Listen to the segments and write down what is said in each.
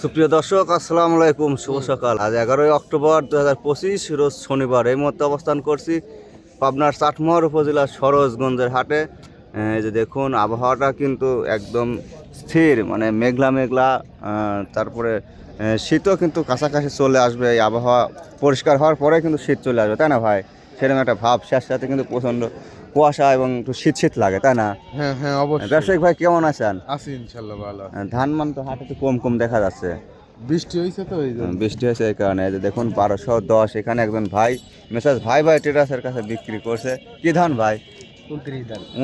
সুপ্রিয় দর্শক, আসসালামু আলাইকুম, শুভ সকাল। আজ এগারোই অক্টোবর দু হাজার পঁচিশ, রোজ শনিবার। এই মুহূর্তে অবস্থান করছি পাবনার চাটমোহর উপজেলার সরোজগঞ্জের হাটে। এই যে দেখুন, আবহাওয়াটা কিন্তু একদম স্থির মানে মেঘলা মেঘলা তারপরে শীতও কিন্তু কাছাকাছি চলে আসবে। এই আবহাওয়া পরিষ্কার হওয়ার পরে কিন্তু শীত চলে আসবে, তাই না ভাই? সেরকম একটা ভাব শেষ সাথে কিন্তু প্রচণ্ড কুয়াশা এবং একটু শীত শীত লাগে তাই না? হ্যাঁ হ্যাঁ অবশ্যই। ব্যবসায়িক ভাই কেমন আছেন? আছি ইনশাল্লাহ ভালো ধান মান তো হাটে তো কম কম দেখা যাচ্ছে। বৃষ্টি হয়েছে তো এই বৃষ্টি হয়েছে এই কারণে। যে দেখুন বারোশো দশ এখানে একজন ভাই মেসাজ ভাই ভাই টেরাসের কাছে বিক্রি করছে। কি ধান ভাই?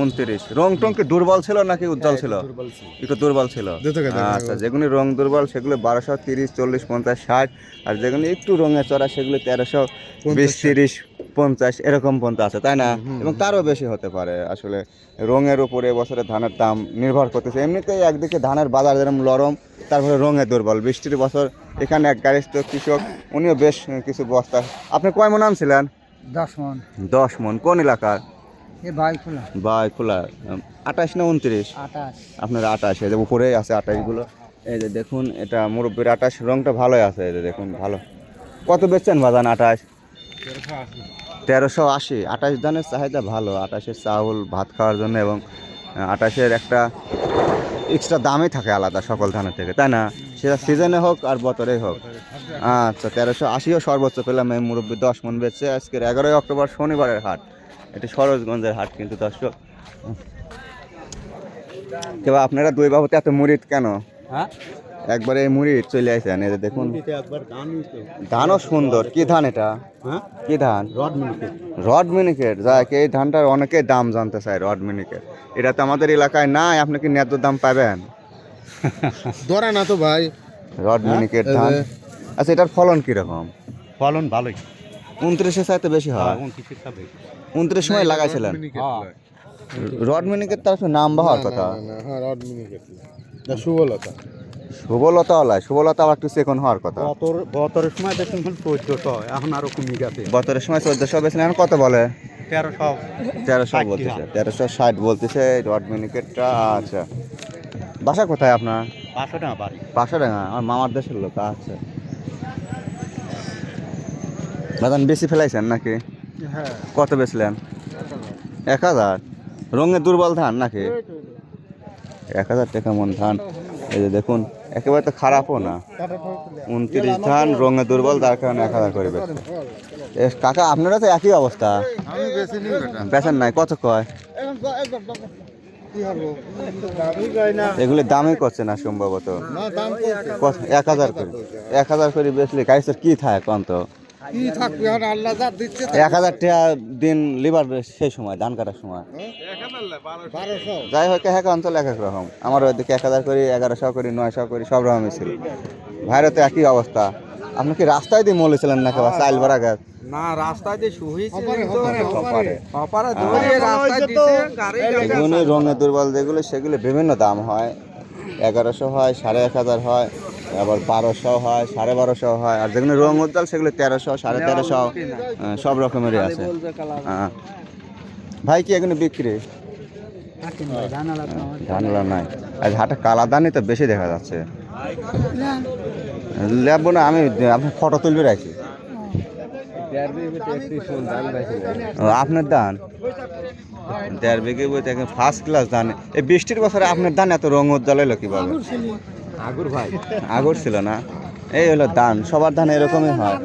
উনত্রিশ রং টং কি দুর্বল ছিল নাকি উজ্জ্বল ছিল? একটু দুর্বল ছিল। আচ্ছা যেগুলি রং দুর্বল সেগুলো বারোশো তিরিশ চল্লিশ পঞ্চাশ ষাট আর যেগুলি একটু রঙে চড়া সেগুলো তেরোশো বিশ তিরিশ পঞ্চাশ এরকম পর্যন্ত আছে তাই না? এবং তারও বেশি হতে পারে। আসলে রঙের উপরে বছরে ধানের দাম নির্ভর করতেছে। এমনিতেই একদিকে ধানের বাজার যেরকম নরম তারপরে রঙে দুর্বল। বৃষ্টির বছর এখানে এক গাড়িস্থ কৃষক উনিও বেশ কিছু বস্তা। আপনি কয় মন আনছিলেন? দশ মন। দশ মন। কোন এলাকার? এ ভাই খোলা আঠাশ না উনত্রিশ? আটাশ আপনার আটাশ এই যে উপরেই আছে আটাশগুলো এই যে দেখুন এটা মুরব্বীর আটাশ রংটা ভালোই আছে। এই যে দেখুন ভালো। কত বেচছেন বাজান আটাশ তেরোশো আশি আটাশ ধানের চাহিদা ভালো। আটাশের চাউল, ভাত খাওয়ার জন্য এবং আটাশের একটা এক্সট্রা দামই থাকে আলাদা সকল ধানের থেকে, তাই না? সেটা সিজনে হোক আর বছরেই হোক। আচ্ছা তেরোশো আশিও সর্বোচ্চ পেলাম এই মুরব্বী দশ মন বেচছে আজকের এগারোই অক্টোবর শনিবারের হাট। এটি সরোজগঞ্জের হাট কিন্তু দর্শক। কেবা আপনারা দুই বাবুতে এত মুড়িদ কেন? হ্যাঁ? একবারে এই মুড়িদ চলে আসেন এই যে দেখুন। ধানও সুন্দর। কি ধান এটা? হ্যাঁ? কি ধান? রড মিনিকেট। যাক এই ধানটার অনেকে দাম জানতে চায় রড মিনিকেট। এটা তো আমাদের এলাকায় নাই আপনি কি ন্যায্য দাম পাবেন? ধরে না তো ভাই। রড মিনিকেট ধান। আচ্ছা এটার ফলন কীরকম? ফলন ভালোই। উনত্রিশের সাথে বেশি হয়? উনত্রিশ সময় লাগাইছিলেন? রড মিনিকেট তার নাম হওয়ার কথা। হ্যাঁ রড মিনিকেট সুবলতা। শুভলতা ওলাই শুভলতা আবার একটু সেকন হওয়ার কথা। বতর বতরের সময় দেখুন চোদ্দশো এখন আরও কমে গেছে। বছরের সময় চোদ্দশো বেশি এখন কত বলে? তেরোশো। তেরোশো বলতেছে তেরোশো ষাট বলতেছে মিনিকেটটা আচ্ছা। বাসা কোথায় আপনার? পাঁচশো টাকা বাড়ি। পাঁচশো টাকা আমার মামার দেশের লোক আচ্ছা। দাদান বেশি ফেলাইছেন নাকি? হ্যাঁ। কত বেচলেন? এক হাজার? রঙের দুর্বল ধান নাকি? এক হাজার টাকা মন ধান। এই যে দেখুন একেবারে তো খারাপও না। উনত্রিশ ধান রঙে দুর্বল তার কারণে এক হাজার করে এ, কাকা আপনারা তো একই অবস্থা? বেশি বেচেন নাই কত কয়? এগুলি দামই করছে না সম্ভবত। এক হাজার করে। এক হাজার করে বেচলে গাড়ির কি থাকে কম তো এক হাজার টাকা দিন লিবার সেই সময় ধান কাটার সময়। বারোশো যাই হোক এক অঞ্চল এক এক রকম। আমার ওইদিকে এক হাজার করি এগারোশো করি নয়শো করি সব রকমই ছিল। ভাইরে তো একই অবস্থা। আপনি কি রাস্তায় দিয়ে মলেছিলেন নাকি বা চাইল ভরা গাছ না রাস্তায় যে শুয়েছে হপারে, হপারে, হপারে। অপারা ধরে রাস্তায় দিছে রঙে দুর্বল যেগুলো সেগুলো বিভিন্ন দাম হয়। এগারোশো হয় সাড়ে এক হাজার হয় আবার বারোশো হয় সাড়ে বারোশো হয় আর যেগুলো রং উজ্জ্বল সেগুলো তেরোশো সাড়ে তেরোশো সব রকমেরই আছে। হ্যাঁ। ভাই কি এগুলো বিক্রি? ধানলা নাই। আজ হাটে কালা দানই তো বেশি দেখা যাচ্ছে। লেবো না আমি আপনি ফটো তুলবে রাখি। আপনার দান দেড় বিঘে বইতে এখন ফার্স্ট ক্লাস ধান। এই বৃষ্টির বছরে আপনার ধান এত রং উজ্জ্বল হলো কীভাবে? আগুর ভাই। আগর ছিল না? এই হলো ধান সবার ধান এরকমই হয়।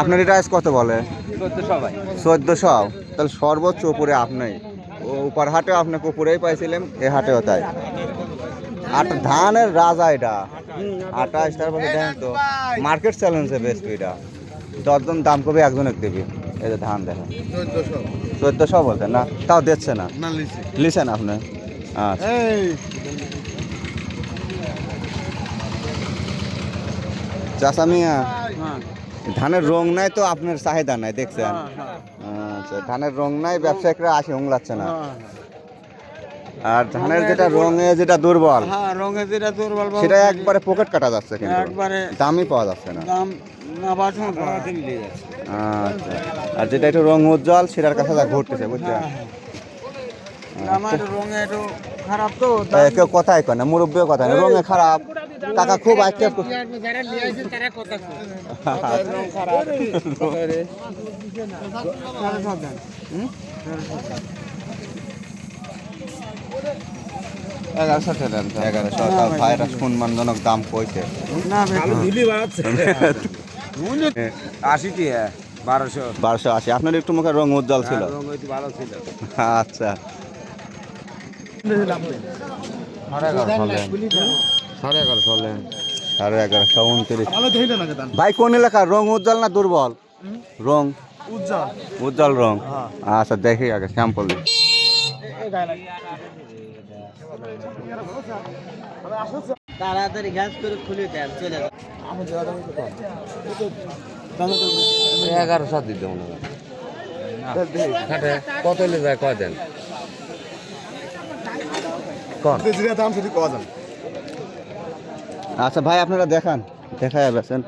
আপনার এটা আজ কত বলে? চোদ্দশো ভাই চোদ্দশো। তাহলে সর্বোচ্চ উপরে আপনি উপর হাটেও আপনাকে উপরেই পাইছিলেন এ হাটেও তাই। আর ধানের রাজা এটা। আঠাশ তারপরে দেখেন তো মার্কেট চ্যালেঞ্জে বেস্ট এটা। দশজন দাম কবে একজনের দেবে? এই যে ধান দেখেন। চোদ্দশো বলতেন না? তাও দিচ্ছে না? লিছেন আপনি? আচ্ছা। এই! চাষা মিয়া ধানের রং নাই তো আপনার চাহিদা নাই দেখছেন? আচ্ছা ধানের রং নাই ব্যবসায়িকরা আসে উংলাচ্ছে না। আর ধানের যেটা রঙে যেটা দুর্বল হ্যাঁ রঙে যেটা দুর্বল সেটা একবারে পকেট কাটা যাচ্ছে কিন্তু। একবারে দামই পাওয়া যাচ্ছে না। দাম আচ্ছা আর যেটা একটু রং উজ্জ্বল সেটার কাছে যা ঘুরতেছে বুঝছেন? আমার রঙে একটু খারাপ তো কেউ কথাই কয় না মুরব্বীও কথা না রঙে খারাপ। কাকা খুব কথা এগারোশো টাকা এগারোশো ভাইরা সম্মানজনক দাম কইছে আশি টিয়া বারোশো বারোশো আশি আপনার একটু মুখে রং উজ্জ্বল ছিল। ভালো ছিল। আচ্ছা। সাড়ে এগারো সাড়ে এগারোশো উনত্রিশ। ভাই কোন এলাকা রং উজ্জ্বল না দুর্বল? রং। উজ্জ্বল। উজ্জ্বল রং। আচ্ছা দেখি আগে স্যাম্পল তাড়াতাড়ি গ্যাস করে খুলে দেন চলে এগারোশো দিতে মনে হয়। কত যায় কয় দেন? আচ্ছা ভাই আপনারা দেখান। দেখাই বেছেন